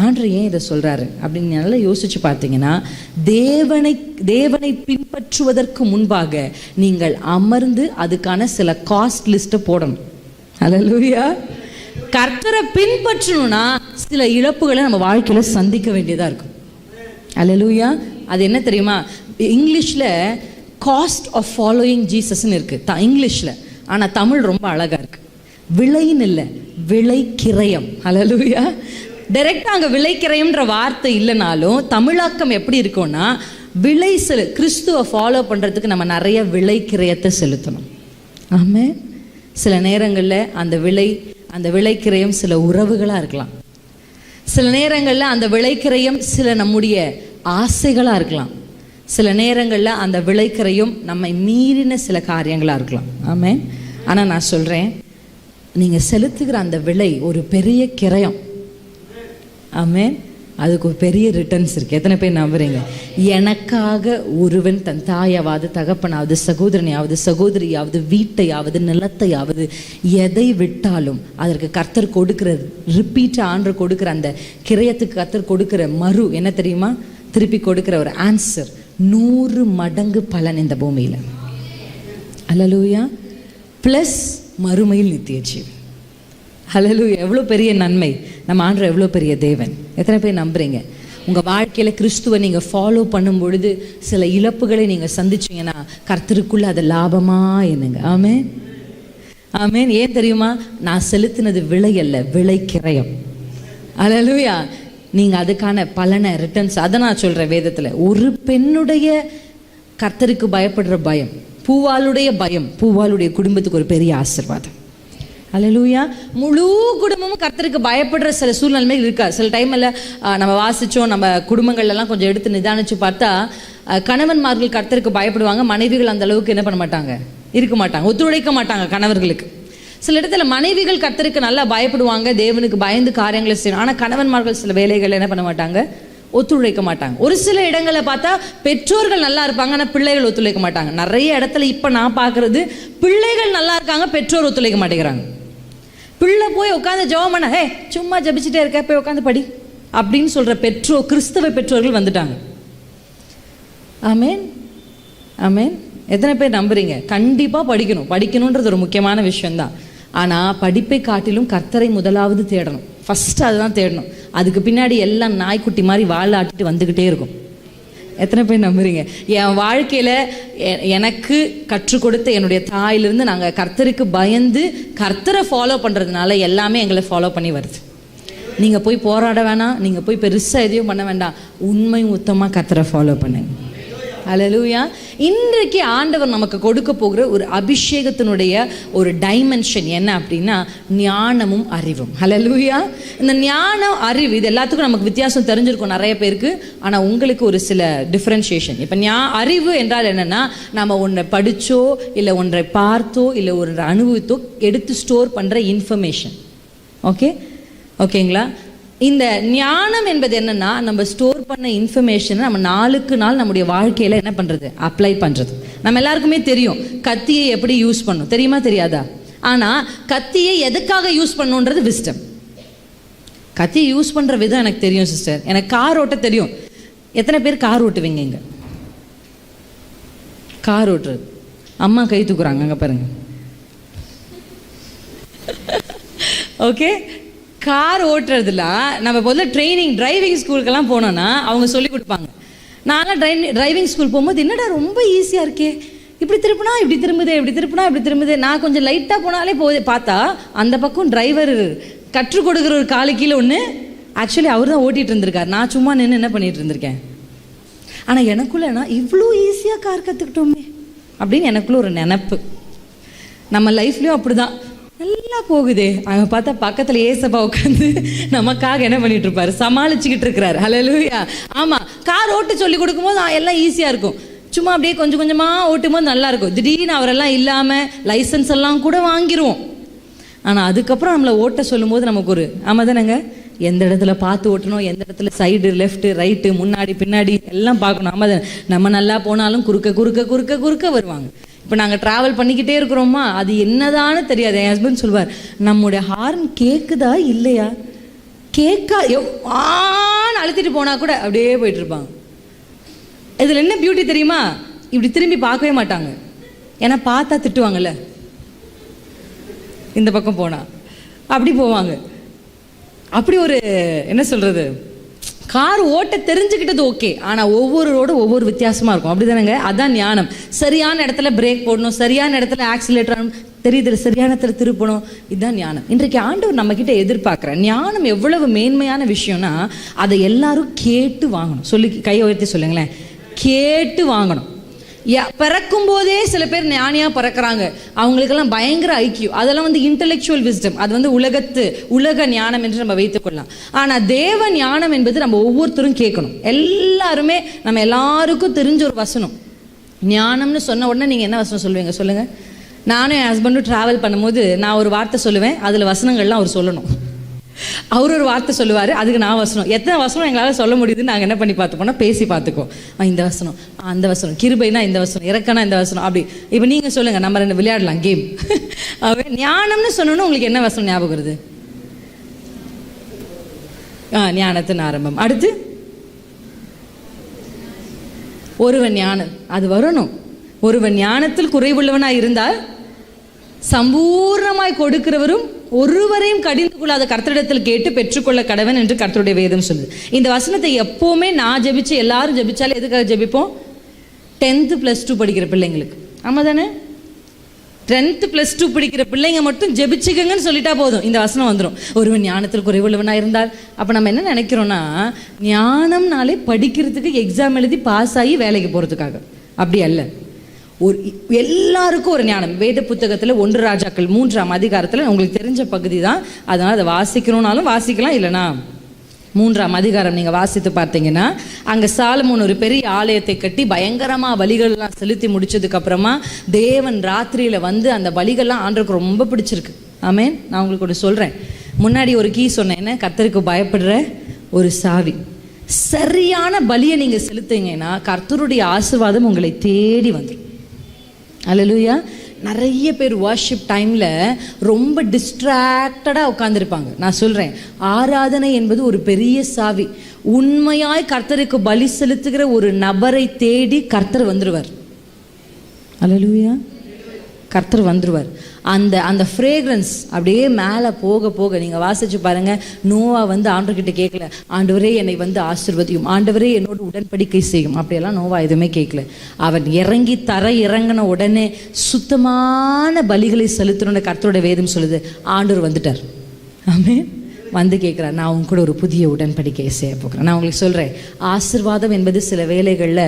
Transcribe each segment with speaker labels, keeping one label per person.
Speaker 1: ஆண்டர் ஏன் இதை சொல்றாரு? அப்படின்னு நல்லா யோசிச்சு பார்த்தீங்கன்னா தேவனை தேவனை பின்பற்றுவதற்கு முன்பாக நீங்கள் அமர்ந்து அதுக்கான சில காஸ்ட் லிஸ்ட்டை போடணும். அலலூயா கர்த்தரை பின்பற்றணும்னா சில இழப்புகளை நம்ம வாழ்க்கையில சந்திக்க வேண்டியதாக இருக்கும். அலலூயா அது என்ன தெரியுமா? இங்கிலீஷ்ல காஸ்ட் ஆஃப் ஃபாலோயிங் ஜீசஸ்னு இருக்கு. த இங்கிலீஷ்ல. ஆனால் தமிழ் ரொம்ப அழகா இருக்கு. விலைன்னு இல்லை விலை கிரயம் அலலூயா டைரெக்டாக அங்கே விலைக்கிரயம்ன்ற வார்த்தை இல்லைனாலும் தமிழாக்கம் எப்படி இருக்கும்னா விலை செலு கிறிஸ்துவை ஃபாலோ பண்ணுறதுக்கு நம்ம நிறைய விலை கிரயத்தை செலுத்தணும். ஆமே சில நேரங்களில் அந்த விலை அந்த விளைக்கிரயம் சில உறவுகளாக இருக்கலாம். சில நேரங்களில் அந்த விளைக்கிரயம் சில நம்முடைய ஆசைகளாக இருக்கலாம். சில நேரங்களில் அந்த விளைக்கிறையும் நம்மை மீறின சில காரியங்களாக இருக்கலாம். ஆமே ஆனால் நான் சொல்கிறேன் நீங்கள் செலுத்துகிற அந்த விலை ஒரு பெரிய கிரயம். ஆமே அதுக்கு ஒரு பெரிய ரிட்டர்ன்ஸ் இருக்கு. எத்தனை பேர் நம்புறீங்க? எனக்காக ஒருவன் தன் தாயாவது தகப்பனாவது சகோதரனையாவது சகோதரியாவது வீட்டையாவது நிலத்தையாவது எதை விட்டாலும் அதற்கு கர்த்தர் கொடுக்கிற ரிப்பீட் ஆண்டு கொடுக்கிற அந்த கிரயத்துக்கு கர்த்தர் கொடுக்கிற மறு என்ன தெரியுமா? திருப்பி கொடுக்கிற ஒரு ஆன்சர் நூறு மடங்கு பலன் இந்த பூமியில. அல்லலூயா ப்ளஸ் மறுமையில் நித்திய ஜீவன். ஹலலு எவ்வளோ பெரிய நன்மை. நம்ம ஆண்டு எவ்வளோ பெரிய தேவன். எத்தனை பேர் நம்புறீங்க? உங்கள் வாழ்க்கையில் கிறிஸ்துவை நீங்கள் ஃபாலோ பண்ணும் பொழுது சில இழப்புகளை நீங்கள் சந்திச்சீங்கன்னா கர்த்தருக்குள்ளே அது லாபமாக என்னங்க? ஆமே ஆமேன் ஏன் தெரியுமா? நான் செலுத்தினது விலை அல்ல விலை கிரயம். அலலுயா நீங்கள் அதுக்கான பலனை ரிட்டர்ன்ஸ் அதை நான் சொல்கிறேன் வேதத்தில். ஒரு பெண்ணுடைய கர்த்தருக்கு பயப்படுற பயம் பூவாளுடைய பயம் பூவாளுடைய குடும்பத்துக்கு ஒரு பெரிய ஆசீர்வாதம். அலலூயா முழு குடும்பமும் கர்த்தருக்கு பயப்படுற சில சூழ்நிலைமைகள் இருக்கா? சில டைமில் நம்ம வாசித்தோம் நம்ம குடும்பங்கள்லாம் கொஞ்சம் எடுத்து நிதானிச்சு பார்த்தா கணவன்மார்கள் கர்த்தருக்கு பயப்படுவாங்க மனைவிகள் அந்த அளவுக்கு என்ன பண்ண மாட்டாங்க? இருக்க மாட்டாங்க ஒத்துழைக்க மாட்டாங்க கணவர்களுக்கு. சில இடத்துல மனைவிகள் கர்த்தருக்கு நல்லா பயப்படுவாங்க தேவனுக்கு பயந்து காரியங்களை செய்யணும். ஆனால் கணவன்மார்கள் சில வேலைகள் என்ன பண்ண மாட்டாங்க? ஒத்துழைக்க மாட்டாங்க. ஒரு சில இடங்களை பார்த்தா பெற்றோர்கள் நல்லா இருப்பாங்க ஆனால் பிள்ளைகள் ஒத்துழைக்க மாட்டாங்க. நிறைய இடத்துல இப்போ நான் பார்க்குறது பிள்ளைகள் நல்லா இருக்காங்க பெற்றோர் ஒத்துழைக்க மாட்டேங்கிறாங்க. பிள்ளை போய் உட்காந்து ஜெபம் பண்ண ஹே சும்மா ஜபிச்சுட்டே இருக்க போய் உட்காந்து படி. அப்படின்னு சொல்ற பெற்றோர் கிறிஸ்தவ பெற்றோர்கள் வந்துட்டாங்க. ஆமேன். ஆமேன். எத்தனை பேர் நம்புறீங்க? கண்டிப்பா படிக்கணும். படிக்கணுன்றது ஒரு முக்கியமான விஷயம்தான். ஆனா படிப்பை காட்டிலும் கர்த்தரை முதலாவது தேடணும். ஃபஸ்ட்டு அதுதான் தேடணும். அதுக்கு பின்னாடி எல்லாம் நாய்க்குட்டி மாதிரி வாழ ஆட்டிட்டு வந்துக்கிட்டே இருக்கும். எத்தனை பேர் நம்புறீங்க? என் வாழ்க்கையில் எ- எனக்கு கற்றுக் கொடுத்த என்னுடைய தாயிலிருந்து நாங்கள் கர்த்தருக்கு பயந்து கர்த்தரை ஃபாலோ பண்ணுறதுனால எல்லாமே எங்களை ஃபாலோ பண்ணி வருது. நீங்கள் போய் போராட வேணாம் நீங்கள் போய் பெருசாக எதையும் பண்ண வேண்டாம். உண்மை உத்தமாக கர்த்தரை ஃபாலோ பண்ணுங்க. அலலூயா இன்றைக்கு ஆண்டவர் நமக்கு கொடுக்க போகிற ஒரு அபிஷேகத்தினுடைய ஒரு டைமென்ஷன் என்ன அப்படின்னா ஞானமும் அறிவும். அலலூயா இந்த ஞானம் அறிவு இது எல்லாத்துக்கும் நமக்கு வித்தியாசம் தெரிஞ்சிருக்கும் நிறைய பேருக்கு. ஆனால் உங்களுக்கு ஒரு சில டிஃப்ரென்ஷியேஷன் இப்போ ஞா அறிவு என்றால் என்னென்னா நம்ம ஒன்றை படித்தோ இல்லை ஒன்றை பார்த்தோ இல்லை ஒன்றை அனுபவித்தோ எடுத்து ஸ்டோர் பண்ணுற இன்ஃபர்மேஷன் ஓகே ஓகேங்களா இந்த ஞானம் என்பது என்னன்னா நம்ம ஸ்டோர் பண்ண இன்ஃபர்மேஷனை நம்ம நாளுக்கு நாள் நம்முடைய வாழ்க்கையில என்ன பண்றது? அப்ளை பண்றது. நம்ம எல்லாருக்குமே தெரியும் கத்தியை எப்படி யூஸ் பண்ணும். தெரியுமா தெரியாதா? ஆனா கத்தியை எதுக்காக யூஸ் பண்ணுன்றது விஸ்டம் கத்தியை யூஸ் பண்ற விதம் எனக்கு தெரியும் சிஸ்டர் எனக்கு கார் ஓட்ட தெரியும். எத்தனை பேர் கார் ஓட்டுவீங்க இங்க? கார் ஓட்டுறது. அம்மா கை தூக்குறாங்க அங்கே பாருங்க. ஓகே கார் ஓட்டுறதுல நம்ம முதல்ல ட்ரைனிங் டிரைவிங் ஸ்கூலுக்கெல்லாம் போனோன்னா அவங்க சொல்லி கொடுப்பாங்க. நான்லாம் ட்ரை டிரைவிங் ஸ்கூல் போகும்போது என்னடா ரொம்ப ஈஸியாக இருக்கே. இப்படி திருப்பினா இப்படி திரும்புதே இப்படி திருப்பினா இப்படி திரும்புதே. நான் கொஞ்சம் லைட்டாக போனாலே போகுது பார்த்தா அந்த பக்கம் டிரைவர் கற்றுக் கொடுக்குற ஒரு காலு கீழே ஒன்று ஆக்சுவலி அவர் தான் ஓட்டிகிட்டு இருந்திருக்கார். நான் சும்மா நின்று என்ன பண்ணிகிட்டு இருந்திருக்கேன்? ஆனால் எனக்குள்ளேனா இவ்வளோ ஈஸியாக கார் கற்றுக்கிட்டோமே அப்படின்னு எனக்குள்ளே ஒரு நினப்பு. நம்ம லைஃப்லையும் அப்படி தான் நல்லா போகுதே. அங்க பார்த்தா பக்கத்துல ஏசப்பா உட்காந்து நமக்காக என்ன பண்ணிட்டு இருப்பாரு? சமாளிச்சுக்கிட்டு இருக்கிறாரு. ஹalleluya ஆமா கார் ஓட்ட சொல்லி கொடுக்கும்போது எல்லாம் ஈஸியா இருக்கும். சும்மா அப்படியே கொஞ்சம் கொஞ்சமா ஓட்டும் போது நல்லா இருக்கும். திடீர்னு அவரெல்லாம் இல்லாம லைசன்ஸ் எல்லாம் கூட வாங்கிருவோம். ஆனா அதுக்கப்புறம் நம்மளை ஓட்ட சொல்லும்போது நமக்கு ஒரு ஆமாம் தானேங்க? எந்த இடத்துல பார்த்து ஓட்டணும் எந்த இடத்துல சைடு லெஃப்ட் ரைட்டு முன்னாடி பின்னாடி எல்லாம் பார்க்கணும். ஆமாம் தானே? நம்ம நல்லா போனாலும் குறுக்க குறுக்க குறுக்க குறுக்க வருவாங்க. இப்போ நாங்கள் ட்ராவல் பண்ணிக்கிட்டே இருக்கிறோமா? அது என்னதான்னு தெரியாது. என் ஹஸ்பண்ட் சொல்வார் நம்முடைய ஹார்ன் கேக்குதா இல்லையா? கேட்கா ஆன்னு அழுத்திட்டு போனால் கூட அப்படியே போயிட்டுருப்பாங்க இதில் என்ன பியூட்டி தெரியுமா? இப்படி திரும்பி பார்க்கவே மாட்டாங்க. ஏன்னா பார்த்தா திட்டுவாங்கல்ல. இந்த பக்கம் போனால் அப்படி போவாங்க. அப்படி ஒரு என்ன சொல்கிறது கார் ஓட்ட தெரிஞ்சுக்கிட்டது ஓகே ஆனால் ஒவ்வொரு ரோடும் ஒவ்வொரு வித்தியாசமாக இருக்கும். அப்படி தானேங்க அதான் ஞானம். சரியான இடத்துல பிரேக் போடணும் சரியான இடத்துல ஆக்சிலேட்டர் தெரியுது சரியான இடத்துல திருப்பணும். இதுதான் ஞானம். இன்றைக்கு ஆண்டவர் நம்ம கிட்ட எதிர்பார்க்குற ஞானம் எவ்வளவு மேன்மையான விஷயம்னா அதை எல்லாரும் கேட்டு வாங்கணும். சொல்லி கையை உயர்த்தி சொல்லுங்களேன். கேட்டு வாங்கணும். பிறக்கும் போதே சில பேர் ஞானியாக பிறக்கிறாங்க. அவங்களுக்கெல்லாம் பயங்கர ஐக்கியம் அதெல்லாம் வந்து இன்டலெக்சுவல் விஸ்டம் அது வந்து உலகத்து உலக ஞானம் என்று நம்ம வைத்துக்கொள்ளலாம் ஆனால் தேவ ஞானம் என்பது நம்ம ஒவ்வொருத்தரும் கேட்கணும். எல்லாருமே நம்ம எல்லாருக்கும் தெரிஞ்ச ஒரு வசனம். ஞானம்னு சொன்ன உடனே நீங்கள் என்ன வசனம் சொல்லுவீங்க? சொல்லுங்கள் நானும் என் ஹஸ்பண்டும் ட்ராவல் பண்ணும்போது நான் ஒரு வார்த்தை சொல்லுவேன். அதில் வசனங்கள்லாம் அவர் சொல்லணும். அவர் ஒரு வார்த்தை சொல்லுவார் அதுக்கு நான் வசனம். எத்தனை வசனம் எங்களால் சொல்ல முடியுதுன்னு நாங்கள் என்ன பண்ணி பார்த்துப்போம்னா பேசி பார்த்துக்கோ இந்த வசனம். அந்த வசனம். கிருபைனா இந்த வசனம். இறக்கனா இந்த வசனம். அப்படி. இப்போ நீங்கள் சொல்லுங்கள் நம்ம ரெண்டு விளையாடலாம் கேம் ஞானம்னு சொன்னோன்னா உங்களுக்கு என்ன வசனம் ஞாபகம் வருது? ஆ ஞானத்தின் ஆரம்பம். அடுத்து? ஒருவன் ஞானம். அது வரணும். ஒருவன் ஞானத்தில் குறைவுள்ளவனாக இருந்தால் சம்பூர்ணமாய் கொடுக்கிறவரும் ஒருவரையும் கடிந்து கொள்ளாத கர்த்தரிடத்தில் கேட்டு பெற்றுக்கொள்ள கடவன் என்று கர்த்தருடைய வேதம் சொல்லுது. இந்த வசனத்தை எப்போவுமே நான் ஜெபிச்சு எல்லாரும் ஜெபிச்சாலும் எதுக்காக ஜெபிப்போம்? டென்த்து ப்ளஸ் டூ படிக்கிற பிள்ளைங்களுக்கு. ஆமாம் தானே டென்த்து ப்ளஸ் டூ படிக்கிற பிள்ளைங்க மட்டும் ஜெபிச்சுக்கங்கன்னு சொல்லிட்டா போதும். இந்த வசனம் வந்துடும் ஒருவன் ஞானத்தில் குறைவுள்ளவனாக இருந்தால் அப்போ நம்ம என்ன நினைக்கிறோன்னா ஞானம்னாலே படிக்கிறதுக்கு எக்ஸாம் எழுதி பாஸ் ஆகி வேலைக்கு போகிறதுக்காக அப்படி அல்ல. ஒரு எல்லாருக்கும் ஒரு ஞானம். வேத புத்தகத்தில் ஒன்று ராஜாக்கள் மூன்றாம் அதிகாரத்தில் உங்களுக்கு தெரிஞ்ச பகுதி தான் அதனால் அதை வாசிக்கணும்னாலும் வாசிக்கலாம் இல்லைனா மூன்றாம் அதிகாரம் நீங்கள் வாசித்து பார்த்தீங்கன்னா அங்கே சாலமோன் ஒரு பெரிய ஆலயத்தை கட்டி பயங்கரமாக பலிகள்லாம் செலுத்தி முடிச்சதுக்கப்புறமா தேவன் ராத்திரியில் வந்து அந்த பலிகள்லாம் ஆண்டருக்கு ரொம்ப பிடிச்சிருக்கு. ஆமேன். நான் உங்களுக்கு ஒன்று சொல்கிறேன் முன்னாடி ஒரு கீ சொன்னேன் என்ன? கத்தருக்கு பயப்படுற ஒரு சாவி. சரியான பலியை நீங்கள் செலுத்துங்கன்னா கர்த்தருடைய ஆசீர்வாதம் உங்களை தேடி வந்துடும் அலலுயா நிறைய பேர் வர்ஷிப் டைமில் ரொம்ப டிஸ்ட்ராக்டடாக உட்காந்துருப்பாங்க நான் சொல்கிறேன் ஆராதனை என்பது ஒரு பெரிய சாவி. உண்மையாய் கர்த்தருக்கு பலி செலுத்துகிற ஒரு நபரை தேடி கர்த்தர் வந்துடுவார் அலலுயா கர்த்தர் வந்துருவார். அந்த அந்த ஃப்ரேக்ரன்ஸ் அப்படியே மேலே போக போக நீங்கள் வாசிச்சு பாருங்கள் நோவா வந்து ஆண்டவர்கிட்ட கேட்கல ஆண்டவரே என்னை வந்து ஆசிர்வதியும் ஆண்டவரே என்னோட உடன்படிக்கை செய்யும். அப்படியெல்லாம் நோவா எதுவுமே கேட்கல அவன் இறங்கி தர இறங்கின உடனே சுத்தமான பலிகளை செலுத்தணும்னு கர்த்தரோட வேதம் சொல்லுது. ஆண்டவர் வந்துட்டார். ஆமே வந்து கேட்குறார் நான் உங்க கூட ஒரு புதிய உடன்படிக்கையை செய்ய போகிறேன். நான் உங்களுக்கு சொல்கிறேன் ஆசிர்வாதம் என்பது சில வேலைகளில்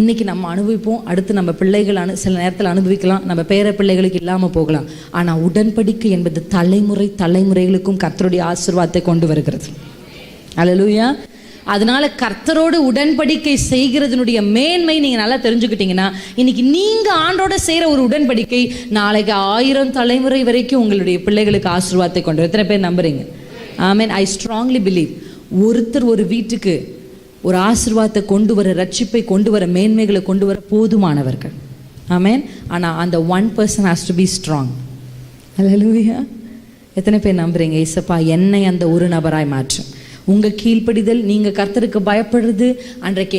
Speaker 1: இன்றைக்கி நம்ம அனுபவிப்போம் அடுத்து நம்ம பிள்ளைகள் அனு சில நேரத்தில் அனுபவிக்கலாம் நம்ம பேர பிள்ளைகளுக்கு இல்லாமல் போகலாம். ஆனால் உடன்படிக்கை என்பது தலைமுறை தலைமுறைகளுக்கும் கர்த்தருடைய ஆசிர்வாதத்தை கொண்டு வருகிறது. அலலூயா அதனால கர்த்தரோடு உடன்படிக்கை செய்கிறதுனுடைய மேன்மை நீங்க நல்லா தெரிஞ்சுக்கிட்டீங்கன்னா இன்னைக்கு நீங்க ஆண்டோட செய்யற ஒரு உடன்படிக்கை நாளைக்கு ஆயிரம் தலைமுறை வரைக்கும் உங்களுடைய பிள்ளைகளுக்கு ஆசீர்வாதத்தை கொண்டு எத்தனை பேர் நம்புறீங்க? ஆமேன். ஐ ஸ்ட்ராங்லி பிலீவ் ஒருத்தர் ஒரு வீட்டுக்கு ஒரு ஆசிர்வாதத்தை கொண்டு வர ரட்சிப்பை கொண்டு வர மேன்மைகளை கொண்டு வர போதுமானவர்கள். ஆமேன். ஆனால் அந்த one person has to be strong hallelujah எத்தனை பேர் நம்புறீங்க? ஏசப்பா என்னை அந்த ஒரு நபராய் மாற்றும் உங்கள் கீழ்ப்படிதல் நீங்கள் கர்த்தருக்கு பயப்படுறது அன்றைக்கு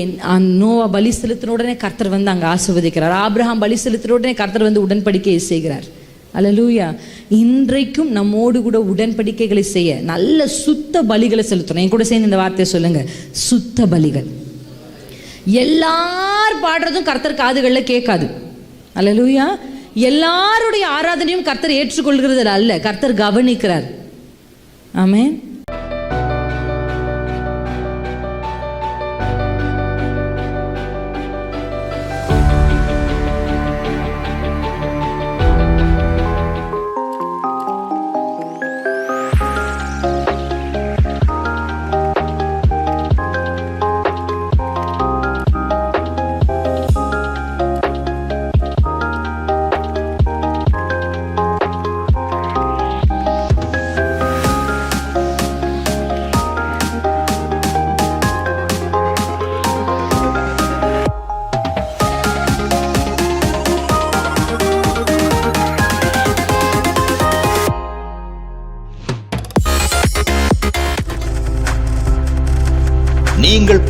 Speaker 1: நோவா பலி செலுத்தின உடனே கர்த்தர் வந்து அங்கே ஆசிர்வதிக்கிறார். ஆப்ரஹாம் பலி செலுத்தின உடனே கர்த்தர் வந்து உடன்படிக்கையை செய்கிறார். அலலூயா இன்றைக்கும் நம்மோடு கூட உடன்படிக்கைகளை செய்ய நல்ல சுத்த பலிகளை செலுத்தணும். என் கூட சேர்ந்து இந்த வார்த்தையை சொல்லுங்க. சுத்த பலிகள். எல்லார் பாடுறதும் கர்த்தர் காதுகளில் கேட்காது. அலலூயா எல்லாருடைய ஆராதனையும் கர்த்தர் ஏற்றுக்கொள்கிறது அல்ல. கர்த்தர் கவனிக்கிறார். ஆமேன்